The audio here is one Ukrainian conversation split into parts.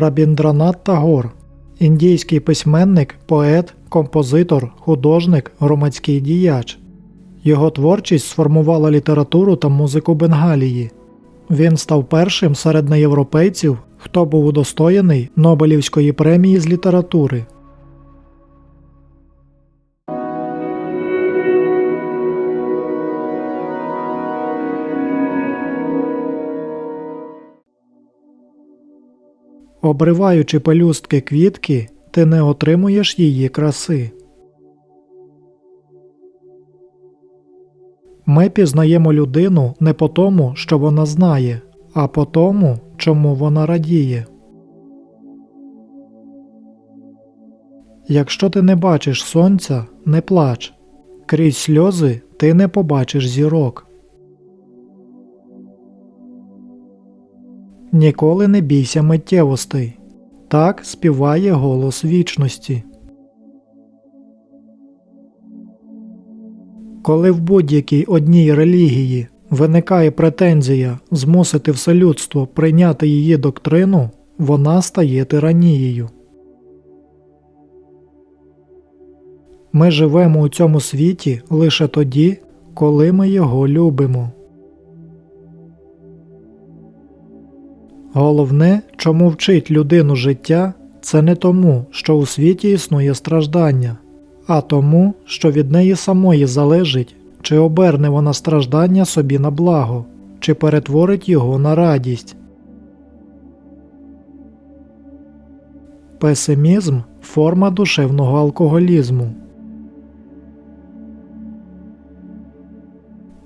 Рабіндранат Тагор, індійський письменник, поет, композитор, художник, громадський діяч. Його творчість сформувала літературу та музику Бенгалії. Він став першим серед неєвропейців, хто був удостоєний Нобелівської премії з літератури. Обриваючи пелюстки квітки, ти не отримуєш її краси. Ми пізнаємо людину не по тому, що вона знає, а по тому, чому вона радіє. Якщо ти не бачиш сонця, не плач. Крізь сльози ти не побачиш зірок. Ніколи не бійся миттєвостей. Так співає голос вічності. Коли в будь-якій одній релігії виникає претензія змусити все людство прийняти її доктрину, вона стає тиранією. Ми живемо у цьому світі лише тоді, коли ми його любимо. Головне, чому вчить людину життя, це не тому, що у світі існує страждання, а тому, що від неї самої залежить, чи оберне вона страждання собі на благо, чи перетворить його на радість. Песимізм форма душевного алкоголізму.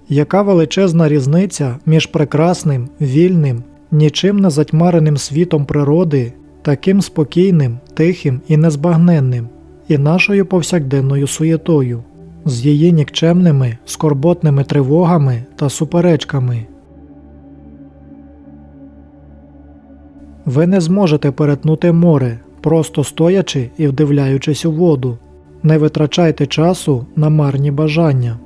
Яка величезна різниця між прекрасним, вільним, нічим не затьмареним світом природи, таким спокійним, тихим і незбагненним, і нашою повсякденною суєтою, з її нікчемними, скорботними тривогами та суперечками. Ви не зможете перетнути море, просто стоячи і вдивляючись у воду. Не витрачайте часу на марні бажання.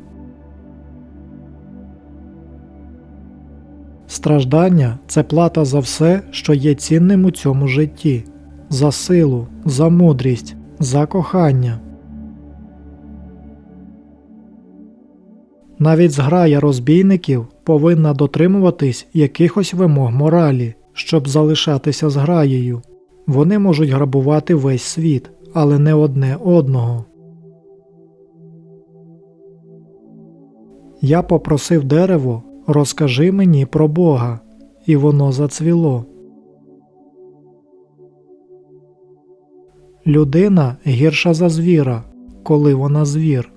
Страждання це плата за все, що є цінним у цьому житті, за силу, за мудрість, за кохання. Навіть зграя розбійників повинна дотримуватись якихось вимог моралі, щоб залишатися зграєю. Вони можуть грабувати весь світ, але не одне одного. Я попросив дерево Розкажи мені про Бога, і воно зацвіло. Людина гірша за звіра, коли вона звір.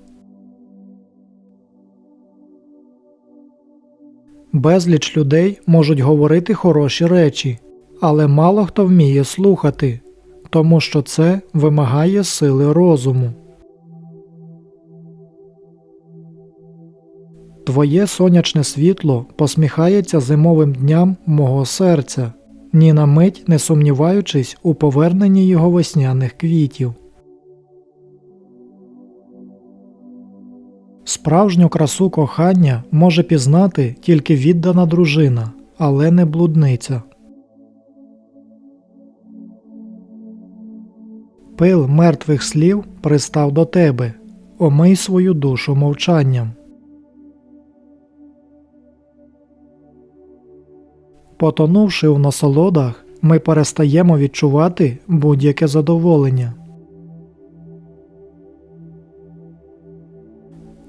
Безліч людей можуть говорити хороші речі, але мало хто вміє слухати, тому що це вимагає сили розуму. Твоє сонячне світло посміхається зимовим дням мого серця, ні на мить не сумніваючись у поверненні його весняних квітів. Справжню красу кохання може пізнати тільки віддана дружина, але не блудниця. Пил мертвих слів пристав до тебе, омий свою душу мовчанням. Потонувши у насолодах, ми перестаємо відчувати будь-яке задоволення.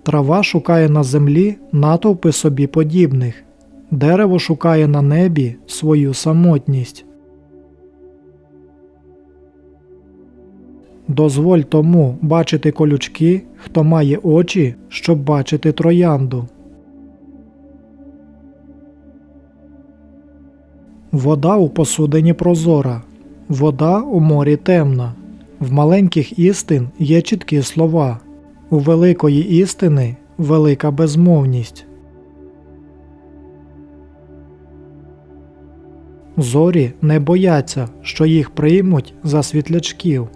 Трава шукає на землі натовпи собі подібних, дерево шукає на небі свою самотність. Дозволь тому бачити колючки, хто має очі, щоб бачити троянду. Вода у посудині прозора, вода у морі темна. В маленьких істин є чіткі слова, у великої істини велика безмовність. Зорі не бояться, що їх приймуть за світлячків.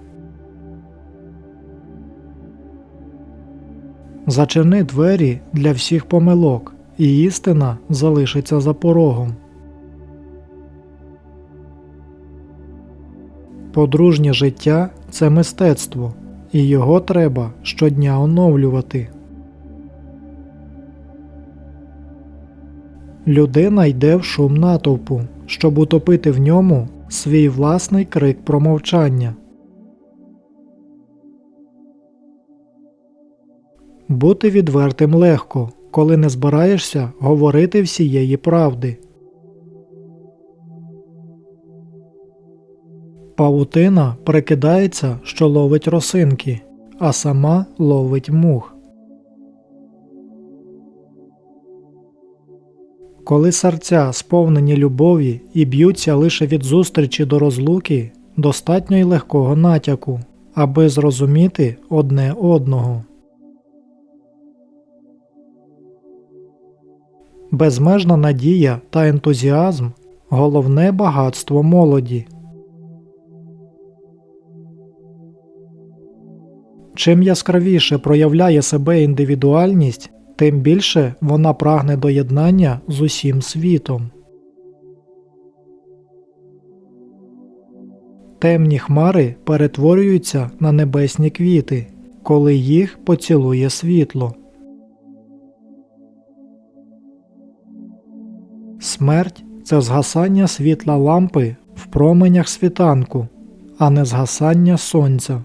Зачини двері для всіх помилок, і істина залишиться за порогом. Подружнє життя це мистецтво, і його треба щодня оновлювати. Людина йде в шум натовпу, щоб утопити в ньому свій власний крик про мовчання. Бути відвертим легко, коли не збираєшся говорити всієї правди. Павутина прикидається, що ловить росинки, а сама ловить мух. Коли серця сповнені любові і б'ються лише від зустрічі до розлуки, достатньо й легкого натяку, аби зрозуміти одне одного. Безмежна надія та ентузіазм головне багатство молоді. Чим яскравіше проявляє себе індивідуальність, тим більше вона прагне до єднання з усім світом. Темні хмари перетворюються на небесні квіти, коли їх поцілує світло. Смерть це згасання світла лампи в променях світанку, а не згасання сонця.